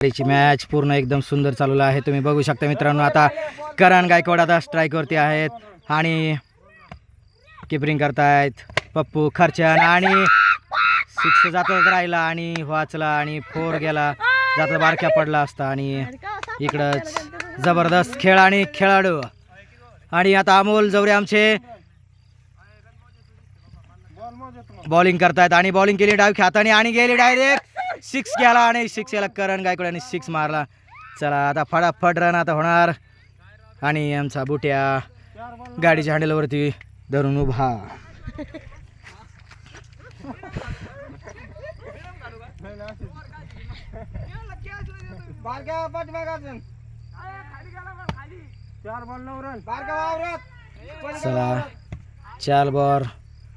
Match पूर्ण एकदम सुंदर चालू आहे. तुम्ही बघू शकता मित्रांनो आता करण गायकवाड आता स्ट्राईकवरती आहेत आणि किपरिंग करतायत पप्पू खर्चन आणि सिक्स जातच राहिला आणि वाचला आणि फोर गेला. जाता बारक्या पडला असता आणि इकडंच जबरदस्त खेळ आणि खेळाडू. आणि आता अमोल जवरे आमचे बॉलिंग करतायत आणि बॉलिंग केली डाव हाताने आणि गेली डायरेक्ट सिक्स गेला आणि सिक्स गेला करण गायकवाड सिक्स मारला. चला आता फटाफट रन आता होणार. आणि आमचा बुट्या गाडीच्या हँडलवरती धरून उभा. चला चार बॉर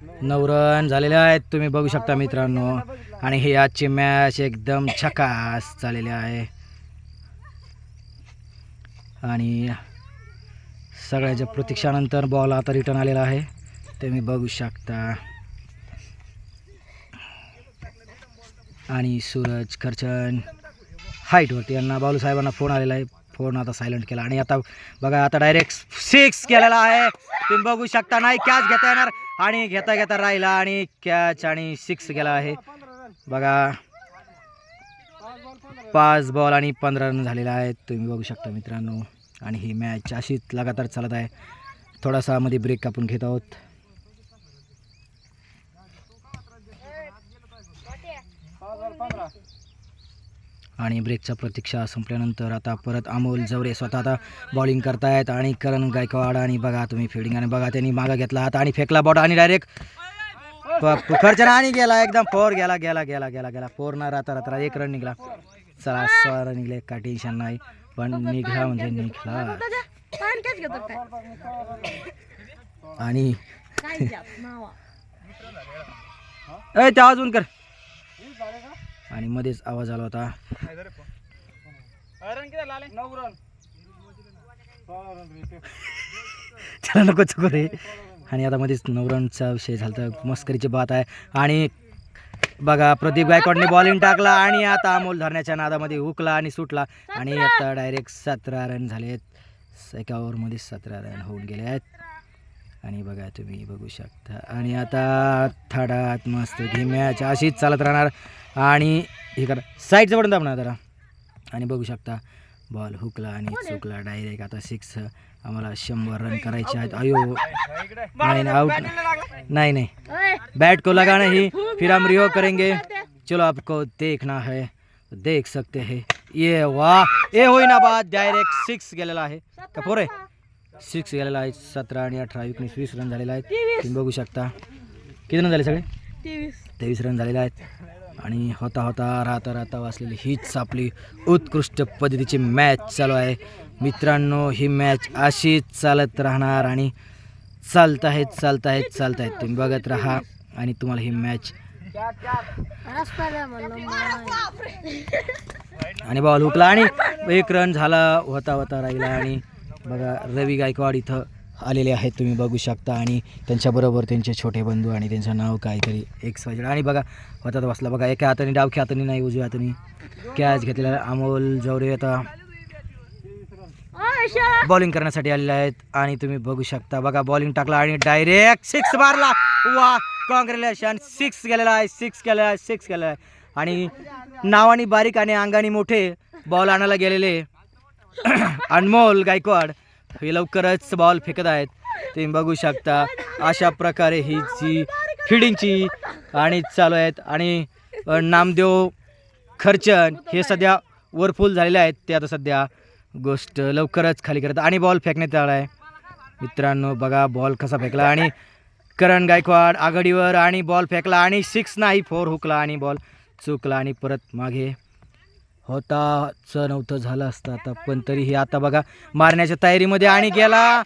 नवरण झालेले आहेत. तुम्ही बघू शकता मित्रांनो. आणि ही आजची मॅच एकदम छकास झालेली आहे. आणि सगळ्याच्या प्रतीक्षानंतर बॉल आता रिटर्न आलेला आहे. तुम्ही बघू शकता. आणि सूरज खर्चन हाईटवरती यांना बालू साहेबांना फोन आलेला आहे. फोन आता सायलेंट केला. आणि आता बघा आता डायरेक्ट सिक्स केलेला आहे. तुम्ही बघू शकता नाही कॅच घेता येणार. आणि घेता घेता राहिला आणि कॅच आणि सिक्स गेला आहे. बघा. पाच बॉल आणि पंधरा रन झालेला आहेत तुम्ही बघू शकता मित्रांनो. आणि ही मॅच अशीच लगातार चालत आहे. थोडासा मध्ये ब्रेक आपण घेत आहोत. आणि ब्रेकचा प्रतीक्षा संपल्यानंतर आता परत अमोल जवरे स्वतः आता बॉलिंग करतायत आणि करण गायकवाड आणि बघा तुम्ही फिल्डिंग आणि बघा त्यांनी मागं घेतला हात आणि फेकला बॉट आणि डायरेक्ट खर्चना आणि गेला एकदम फोर गेला गेला गेला गेला गेला. फोर ना राहता राहता एक रन निघला. चला सोळा रन निघले काय टेन्शन नाही. पण निघला म्हणजे निघला. आणि अजून कर. आणि मध्येच आवाज आला होता. त्याला नको चुकू रे. आणि आता मध्येच नवरणचा विषय झाला तर मस्करीची बात आहे. आणि बघा प्रदीप गायकवाडने बॉलिंग टाकला आणि आता अमोल धरण्याच्या नादामध्ये हुकला आणि सुटला. आणि आता डायरेक्ट सतरा रन झालेत. एका ओव्हरमध्ये सतरा रन होऊन गेले आहेत. आणि बघा तुम्ही बघू शकता. आणि आता थडात मस्त घे मॅच अशीच चालत राहणार. आणि हे करा साईडचं पडून दाबणार जरा. आणि बघू शकता बॉल हुकला आणि चुकला डायरेक्ट आता सिक्स आम्हाला शंभर रन करायचे आहेत. अयो नाही आउट नाही नहीं. बैट को लगाना ही फिर हम रिहो करेंगे. चलो आपको देखना है देख सकते हैं. ये वाह ये होई ना बाद डायरेक्ट सिक्स गेलेला आहे. का पोरे सिक्स गेलेला आहे सतरा आणि अठरा एकोणीस वीस रन झालेला आहेत तुम्ही बघू शकता. किती रन झाले सगळे? तेवीस. रन झालेले आहेत. आणि होता होता राहता राहता वाचलेली हीच आपली उत्कृष्ट पद्धतीची मॅच चालू आहे. मित्रांनो ही मॅच अशीच चालत राहणार आणि चालत आहेत चालत आहेत चालत आहेत तुम्ही बघत राहा आणि तुम्हाला ही मॅच आणि बॉल हुकला आणि एक रन झाला होता होता राहिला आणि बघा रवी गायकवाड इथं आलेले आहेत तुम्ही बघू शकता. आणि त्यांच्याबरोबर त्यांचे छोटे बंधू आणि त्यांचं नाव काहीतरी एक्स वाय आणि बघा होतात बसला. बघा एका हाताने डावख्या हाताने नाही उजव्या हाताने. कॅच घेतलेला अमोल जवरे आता. बॉलिंग करण्यासाठी आलेले आहेत. आणि तुम्ही बघू शकता. बघा बॉलिंग टाकला आणि डायरेक्ट सिक्स मारला. वा कॉंग्रॅच्युलेशन सिक्स गेलेला आहे सिक्स केलेला आहे सिक्स केलेला आहे. आणि नावाने बारीक आणि अंगाने मोठे बॉल आणायला गेलेले. अनमोल गायकवाड हे लवकरच बॉल फेकत आहेत. तुम्ही बघू शकता अशा प्रकारे ही जी फिल्डिंगची आणि चालू आहेत. आणि नामदेव खर्चन हे सध्या वरफुल झालेले आहेत. ते आता सध्या गोष्ट लवकरच खाली करत आणि बॉल फेकण्यात आला आहे. मित्रांनो बघा बॉल कसा फेकला. आणि करण गायकवाड आघाडीवर आणि बॉल फेकला. आणि सिक्स नाही फोर हुकला आणि बॉल चुकला. आणि परत मागे होताच नव्हतं झालं असतं आता पण तरीही आता बघा मारण्याच्या तयारीमध्ये आणि गेला.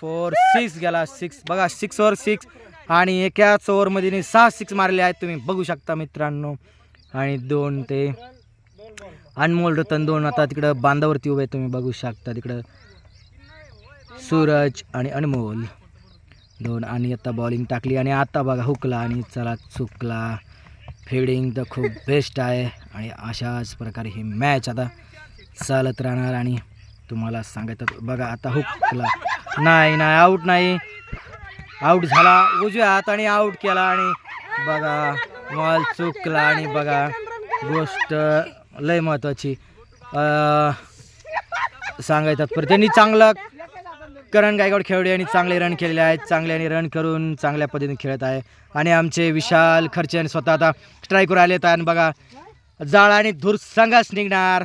फोर सिक्स गेला सिक्स बघा सिक्स ओवर सिक्स आणि एकाच ओव्हरमध्ये सहा सिक्स मारले आहेत तुम्ही. बघू शकता मित्रांनो. आणि दोन ते अनमोल रतन दोन. आता तिकडं बांधावरती उभे तुम्ही. बघू शकता तिकडं सूरज आणि अनमोल. दोन. आणि आता बॉलिंग टाकली. आणि आता बघा हुकला. आणि चला चुकला. फिल्डिंग तर खूप बेस्ट आहे. आणि अशाच प्रकारे ही मॅच आता चालत राहणार आणि तुम्हाला सांगायचं बघा आता हुकला नाही नाही आऊट नाही. आऊट झाला. उजव्या हाताने आऊट केला आणि बघा मॉल चुकला आणि बघा गोष्ट लय महत्त्वाची सांगायतात पर त्यांनी चांगलं करण गायकवाड खेळले आणि चांगले रन केलेले आहेत. चांगल्याने रन करून चांगल्या पद्धतीने खेळत आहे. आणि आमचे विशाल खर्चे आणि स्वतः आता स्ट्राईकवर आलेत. आणि बघा जाळ आणि धूर संघाच निघणार.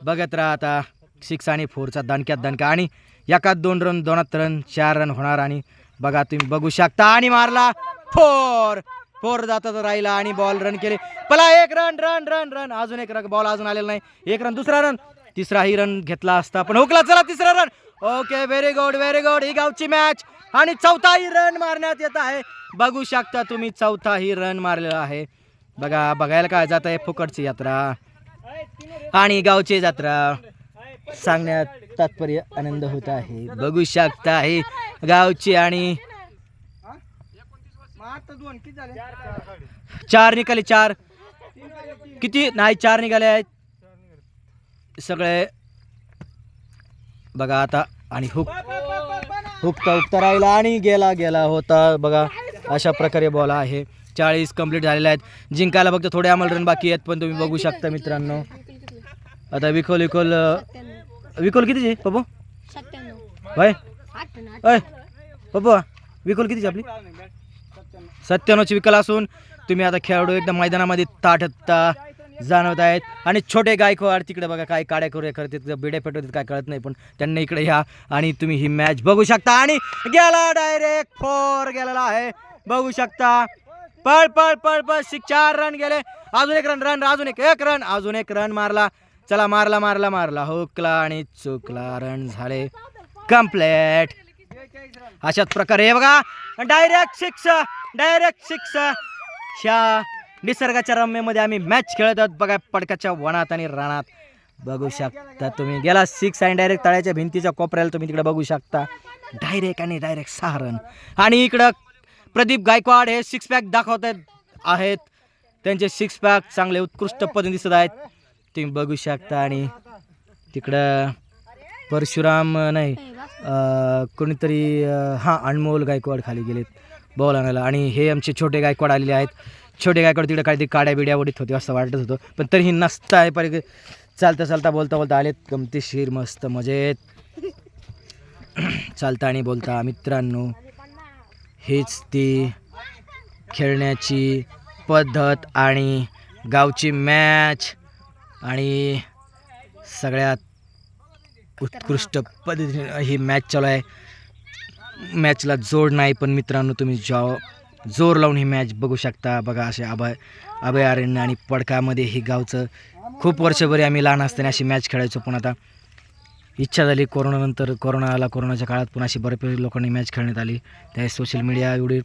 बघत राहा आता सिक्स आणि फोरचा दणक्यात दणका. आणि एकात दोन रन दोनात रन चार रन होणार आणि बघा तुम्ही बघू शकता. आणि मारला फोर फोर जातात राहिला आणि बॉल रन केले. पला एक रन रन रन रन अजून एक रन बॉल अजून आलेला नाही. एक रन दुसरा रन तिसराही रन घेतला असता. पण हुकला चला तिसरा run okay very good very good ही गावची मॅच आणि चौथाही रन मारण्यात येत आहे. बघू शकता तुम्ही चौथाही रन मारलेला आहे. बघा बघायला काय जात आहे फुकटची यात्रा. आणि गावची जत्रा सांगण्यात तात्पर्य आनंद होत आहे. बघू शकता आहे गावची आणि चार निघाले चार. किती? नाही चार निघाले आहेत. सगळे. बघा आता आणि हुक हुकता हुकता राहिला आणि गेला गेला होता. बघा अशा प्रकारे बॉल आहे. चाळीस कंप्लीट झालेले आहेत. जिंकायला फक्त थोडे आम्हाला रन बाकी आहेत पण तुम्ही बघू शकता मित्रांनो. आता विकोल विकोल अं, विकोल कितीचे पप्पू? होय? अय पप्पू विकोल कितीची आपली? सत्त्याण्णवची विकल असून तुम्ही आता खेळाडू एकदम मैदानामध्ये ताठता जाणवत आहेत आणि छोटे गायकवाड तिकडे बघा काय काड्या करू करतात बिड्या पेटवतात काय कळत नाही पण त्यांना इकडे या आणि तुम्ही ही मॅच बघू शकता. आणि गेला डायरेक्ट फोर गेलेला आहे. बघू शकता. पळ पळ पळ पळ. सिक चार रन गेले. अजून एक रन रन अजून एक एक रन अजून एक रन मारला. चला मारला मारला मारला. हुकला आणि चुकला रन झाले. कम्प्लेट अशाच प्रकारे हे बघा. डायरेक्ट सिक्स डायरेक्ट सिक्स ह्या निसर्गाच्या रम्यमध्ये आम्ही मॅच खेळत आहोत. बघा पडक्याच्या वनात आणि रानात. बघू शकता तुम्ही. गेला सिक्स आणि डायरेक्ट तळ्याच्या भिंतीच्या कोपऱ्याला तुम्ही तिकडे बघू शकता. डायरेक्ट आणि डायरेक्ट सहा रन आणि इकडं प्रदीप गायकवाड हे सिक्स पॅक दाखवत आहेत. त्यांचे सिक्स पॅक चांगले उत्कृष्ट पद्धतीने दिसत आहेत. तुम्ही बघू शकता आणि तिकडं परशुराम नाही कोणीतरी हां अनमोल गायकवाड खाली गेलेत बॉल आणायला. आणि हे आमचे छोटे गायकवाड आलेले आहेत. छोटे गायकवाड तिकडे काहीतरी काड्या बिड्या उडीत होते असं वाटत होतं. पण तरीही नसतं आहे. पर चालता चालता बोलता बोलता आलेत. गमतीशीर मस्त मजेत. चालता आणि बोलता मित्रांनो. हेच ती खेळण्याची पद्धत आणि गावची मॅच आणि सगळ्यात उत्कृष्ट पद्धतीने ही मॅच चालू आहे. मॅचला जोड नाही पण मित्रांनो तुम्ही जॉ जोर लावून ही मॅच बघू शकता. बघा असे अभय अभयारण्य आणि पडकामध्ये ही गावचं खूप वर्षभरी आम्ही लहान असताना अशी मॅच खेळायचो. पण आता इच्छा झाली कोरोनानंतर कोरोना आला कोरोनाच्या काळात पण अशी बऱ्यापैकी लोकांनी मॅच खेळण्यात आली. त्या सोशल मीडिया एवढी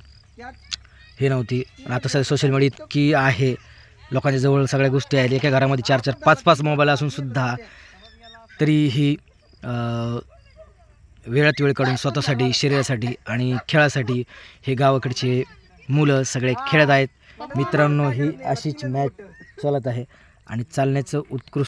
हे नव्हती. आता सध्या सोशल मीडिया इतकी आहे. लोकांच्या जवळ सगळ्या गोष्टी आहेत. एका घरामध्ये चार चार पाच पाच मोबाईल असूनसुद्धा तरीही वेळात वेळ काढून स्वतःसाठी शरीरासाठी आणि खेळासाठी हे गावाकडचे मुलं सगळे खेळत आहेत. मित्रांनो ही अशीच मॅच चालत आहे. आणि चालण्याचं उत्कृष्ट